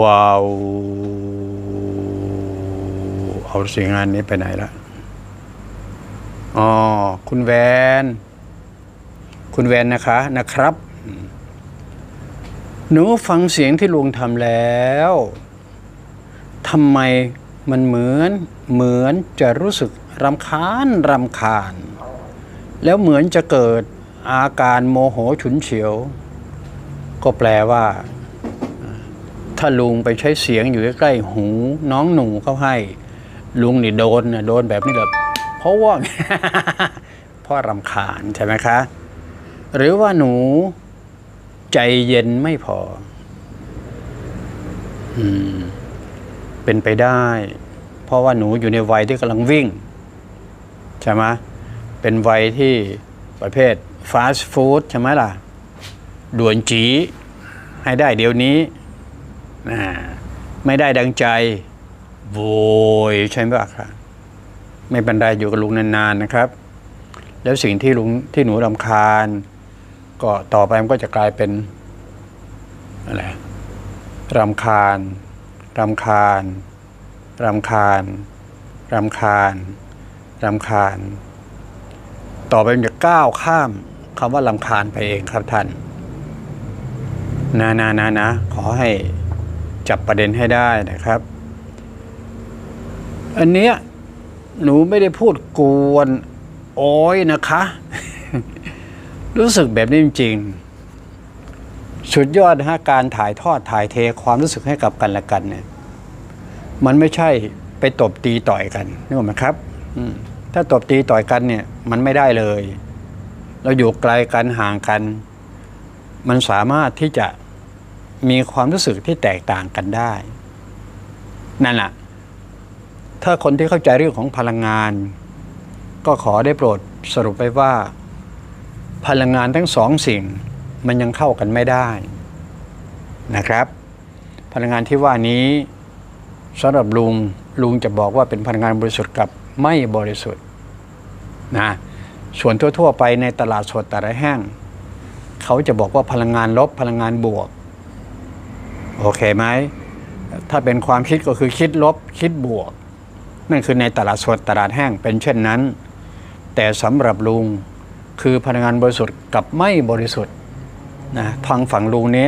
ว้าวเอาเสียงงานนี้ไปไหนละอ๋อคุณแวน คุณแวนนะคะนะครับ หนูฟังเสียงที่ลุงทำแล้วทำไมมันเหมือนเหมือนจะรู้สึกรำคาญรำคาญ แล้วเหมือนจะเกิดอาการโมโหฉุนเฉียว ก็แปลว่า ถ้าลุงไปใช้เสียงอยู่ใกล้ๆหูน้องหนูเขาให้ ลุงนี่โดนนะโดนแบบนี้แหละเพราะว่าเพราะรำคาญใช่ไหมคะ หรือว่าหนูใจเย็นไม่พอ อืม เป็นไปได้ เพราะว่าหนูอยู่ในวัยที่กำลังวิ่ง ใช่ไหมเป็นวัยที่ประเภทฟาสต์ฟู้ดใช่ไหมล่ะ ด่วนจีให้ได้เดี๋ยวนี้ ไม่ได้ดังใจ โวยใช่ไหมครับไม่เป็นไรอยู่กับลุงนานๆนะครับ แล้วสิ่งที่ลุงที่หนูรำคาญ ก็ต่อไปมันก็จะกลายเป็นอะไรรำคาญรำคาญรำคาญรำคาญรำคาญ ต่อไปมันจะก้าวข้ามคำว่าลำคาญไปเองครับท่าน นะนะนะนะขอให้ จับประเด็นให้ได้นะครับ อันเนี้ยหนูไม่ได้พูดกวนโอ้ยนะคะ รู้สึกแบบนี้จริงๆสุดยอดนะฮะการถ่ายทอดถ่ายเทความรู้สึกให้กับกันและกันเนี่ยมันไม่ใช่ไปตบตีต่อยกันนึกออกไหมครับถ้าตบตีต่อยกันเนี่ยมันไม่ได้เลย เราอยู่ไกลกันห่างกัน มันสามารถที่จะ มีความรู้สึกที่แตกต่างกันได้ นั่นแหละถ้าคนที่เข้าใจเรื่องของพลังงาน ก็ขอได้โปรดสรุปไปว่า พลังงานทั้งสองสิ่งมันยังเข้ากันไม่ได้นะครับ พลังงานที่ว่านี้สำหรับลุงลุงจะบอกว่าเป็นพลังงานบริสุทธิ์กับไม่บริสุทธิ์นะส่วนทั่วๆไปในตลาดสดแต่ลาดแห้ง เขาจะบอกว่าพลังงานลบพลังงานบวก โอเคไหมถ้าเป็นความคิดก็คือคิดลบคิดบวก นั่นคือในตลาดสดตลาดแห้งเป็นเช่นนั้น แต่สำหรับลุงคือพลังงานบริสุทธิ์กับไม่บริสุทธิ์นะทางฝั่งลุงนี้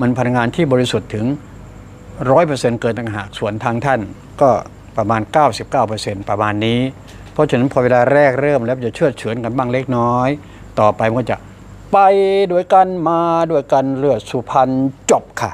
มันพลังงานที่บริสุทธิ์ถึงร้อยเปอร์เซ็นเกินต่างหากส่วนทางท่านก็ประมาณ 99%ประมาณนี้ เพราะฉะนั้นพอเวลาแรกเริ่มแล้วจะเชื่อเฉือนกันบ้างเล็กน้อย ต่อไปมันก็จะไปด้วยกันมาด้วยกันเลือดสุพรรณจบค่ะ